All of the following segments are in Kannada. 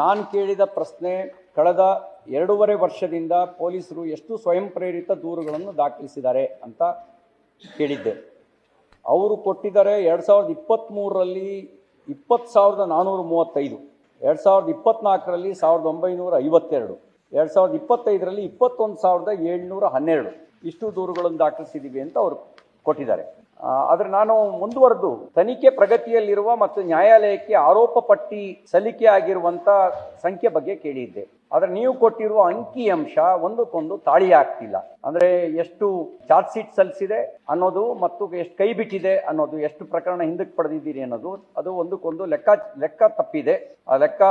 ನಾನು ಕೇಳಿದ ಪ್ರಶ್ನೆ ಕಳೆದ ಎರಡೂವರೆ ವರ್ಷದಿಂದ ಪೊಲೀಸರು ಎಷ್ಟು ಸ್ವಯಂ ಪ್ರೇರಿತ ದೂರುಗಳನ್ನು ದಾಖಲಿಸಿದ್ದಾರೆ ಅಂತ ಕೇಳಿದ್ದೆ. ಅವರು ಕೊಟ್ಟಿದ್ದಾರೆ ಎರಡು ಸಾವಿರದ ಇಪ್ಪತ್ತ್ಮೂರರಲ್ಲಿ ಇಪ್ಪತ್ತು ಸಾವಿರದ ನಾನ್ನೂರ ಮೂವತ್ತೈದು, ಎರಡು ಸಾವಿರದ ಇಪ್ಪತ್ತ್ನಾಲ್ಕರಲ್ಲಿ ಸಾವಿರದ ಒಂಬೈನೂರ ಐವತ್ತೆರಡು, ಎರಡು ಸಾವಿರದ ಇಪ್ಪತ್ತೈದರಲ್ಲಿ ಇಪ್ಪತ್ತೊಂದು ಸಾವಿರದ ಏಳ್ನೂರ ಹನ್ನೆರಡು ಇಷ್ಟು ದೂರುಗಳನ್ನು ದಾಖಲಿಸಿದ್ದೀವಿ ಅಂತ ಅವರು ಕೊಟ್ಟಿದ್ದಾರೆ. ಆದರೆ ನಾನು ಮುಂದುವರೆದು. ತನಿಖೆ ಪ್ರಗತಿಯಲ್ಲಿರುವ ಮತ್ತು ನ್ಯಾಯಾಲಯಕ್ಕೆ ಆರೋಪ ಪಟ್ಟಿ ಸಲ್ಲಿಕೆ ಆಗಿರುವಂಥ ಸಂಖ್ಯೆ ಬಗ್ಗೆ ಕೇಳಿದ್ದೆ. ಆದರೆ ನೀವು ಕೊಟ್ಟಿರುವ ಅಂಕಿ ಅಂಶ ಒಂದಕ್ಕೊಂದು ತಾಳಿ ಆಗ್ತಿಲ್ಲ. ಅಂದರೆ ಎಷ್ಟು ಚಾರ್ಜ್ ಶೀಟ್ ಸಲ್ಲಿಸಿದೆ ಅನ್ನೋದು ಮತ್ತು ಎಷ್ಟು ಕೈ ಬಿಟ್ಟಿದೆ ಅನ್ನೋದು, ಎಷ್ಟು ಪ್ರಕರಣ ಹಿಂದಕ್ಕೆ ಪಡೆದಿದ್ದೀರಿ ಅನ್ನೋದು, ಅದು ಒಂದಕ್ಕೊಂದು ಲೆಕ್ಕ ಲೆಕ್ಕ ತಪ್ಪಿದೆ. ಆ ಲೆಕ್ಕ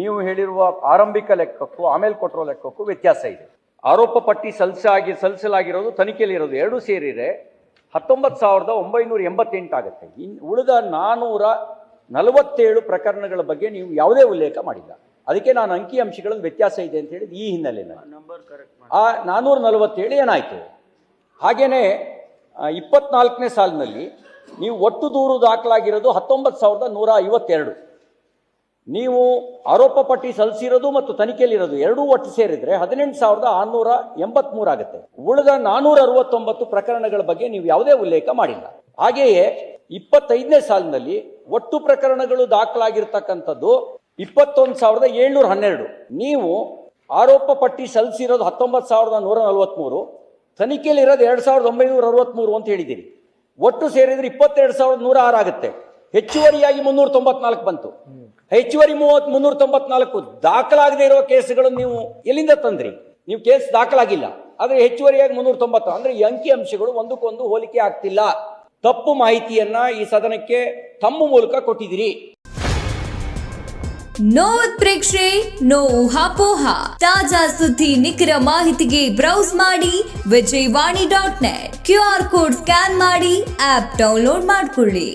ನೀವು ಹೇಳಿರುವ ಆರಂಭಿಕ ಲೆಕ್ಕಕ್ಕೂ ಆಮೇಲೆ ಕೊಟ್ಟಿರೋ ಲೆಕ್ಕಕ್ಕೂ ವ್ಯತ್ಯಾಸ ಇದೆ. ಆರೋಪ ಪಟ್ಟಿ ಸಲ್ಲಿಸಲಾಗಿರೋದು ತನಿಖೆಯಲ್ಲಿರೋದು ಎರಡೂ ಸೇರಿದೆ ಹತ್ತೊಂಬತ್ತು ಸಾವಿರದ ಒಂಬೈನೂರ ಎಂಬತ್ತೆಂಟು ಆಗುತ್ತೆ. ಇನ್ನು ಉಳಿದ ನಾನ್ನೂರ ನಲವತ್ತೇಳು ಪ್ರಕರಣಗಳ ಬಗ್ಗೆ ನೀವು ಯಾವುದೇ ಉಲ್ಲೇಖ ಮಾಡಿಲ್ಲ. ಅದಕ್ಕೆ ನಾನು ಅಂಕಿ ಅಂಶಗಳಲ್ಲಿ ವ್ಯತ್ಯಾಸ ಇದೆ ಅಂತ ಹೇಳಿದ ಈ ಹಿನ್ನೆಲೆಯಲ್ಲಿ. ಆ ನಾನ್ನೂರ ನಲವತ್ತೇಳು ಏನಾಯಿತು? ಹಾಗೆಯೇ ಇಪ್ಪತ್ನಾಲ್ಕನೇ ಸಾಲಿನಲ್ಲಿ ನೀವು ಒಟ್ಟು ದೂರು ದಾಖಲಾಗಿರೋದು ಹತ್ತೊಂಬತ್ತು ಸಾವಿರದ ನೂರ ಐವತ್ತೆರಡು. ನೀವು ಆರೋಪ ಪಟ್ಟಿ ಸಲ್ಲಿಸಿರೋದು ಮತ್ತು ತನಿಖೆಯಲ್ಲಿರೋದು ಎರಡೂ ಒಟ್ಟು ಸೇರಿದ್ರೆ ಹದಿನೆಂಟು ಸಾವಿರದ ಆರುನೂರ ಎಂಬತ್ಮೂರು ಆಗುತ್ತೆ. ಉಳಿದ ನಾನೂರ ಅರವತ್ತೊಂಬತ್ತು ಪ್ರಕರಣಗಳ ಬಗ್ಗೆ ನೀವು ಯಾವುದೇ ಉಲ್ಲೇಖ ಮಾಡಿಲ್ಲ. ಹಾಗೆಯೇ ಇಪ್ಪತ್ತೈದನೇ ಸಾಲಿನಲ್ಲಿ ಒಟ್ಟು ಪ್ರಕರಣಗಳು ದಾಖಲಾಗಿರ್ತಕ್ಕಂಥದ್ದು ಇಪ್ಪತ್ತೊಂದು ಸಾವಿರದ ಏಳ್ನೂರ ಹನ್ನೆರಡು. ನೀವು ಆರೋಪ ಪಟ್ಟಿ ಸಲ್ಲಿಸಿರೋದು ಹತ್ತೊಂಬತ್ತು ಸಾವಿರದ ನೂರ ನಲವತ್ತ್ಮೂರು ತನಿಖೆಯಲ್ಲಿರೋದು ಎರಡು ಸಾವಿರದ ಒಂಬೈನೂರ ಅರವತ್ತ್ಮೂರು ಅಂತ ಹೇಳಿದ್ದೀರಿ. ಒಟ್ಟು ಸೇರಿದರೆ ಇಪ್ಪತ್ತೆರಡು ಸಾವಿರದ ನೂರ ಆರು ಆಗುತ್ತೆ. ಹೆಚ್ಚುವರಿಯಾಗಿ ಮುನ್ನೂರ ತೊಂಬತ್ನಾಲ್ಕು ಬಂತು. ಹೆಚ್ಚುವರಿ ಮೂವತ್ ಮುನ್ನೂರ ತೊಂಬತ್ನಾಲ್ಕು ದಾಖಲಾಗದೇ ಇರುವ ಕೇಸುಗಳನ್ನು ನೀವು ಎಲ್ಲಿಂದ ತಂದ್ರಿ? ನೀವು ಕೇಸ್ ದಾಖಲಾಗಿಲ್ಲ. ಆದರೆ ಹೆಚ್ಚುವರಿಯಾಗಿ ಮುನ್ನೂರ ತೊಂಬತ್ತು ಅಂದ್ರೆ ಈ ಅಂಕಿ ಅಂಶಗಳು ಒಂದಕ್ಕೊಂದು ಹೋಲಿಕೆ ಆಗ್ತಿಲ್ಲ. ತಪ್ಪು ಮಾಹಿತಿಯನ್ನ ಈ ಸದನಕ್ಕೆ ತಮ್ಮ ಮೂಲಕ ಕೊಟ್ಟಿದ್ದೀರಿ. ನೋ ಉತ್ಪ್ರೇಕ್ಷೆ ನೋ ಊಹಾಪೋಹ ತಾಜಾ ಸುದ್ದಿ, ನಿಖರ ಮಾಹಿತಿಗೆ ಬ್ರೌಸ್ ಮಾಡಿ Vijayavani dot net. Q R code scan ಮಾಡಿ, ಆಪ್ ಡೌನ್ಲೋಡ್ ಮಾಡಿಕೊಳ್ಳಿ.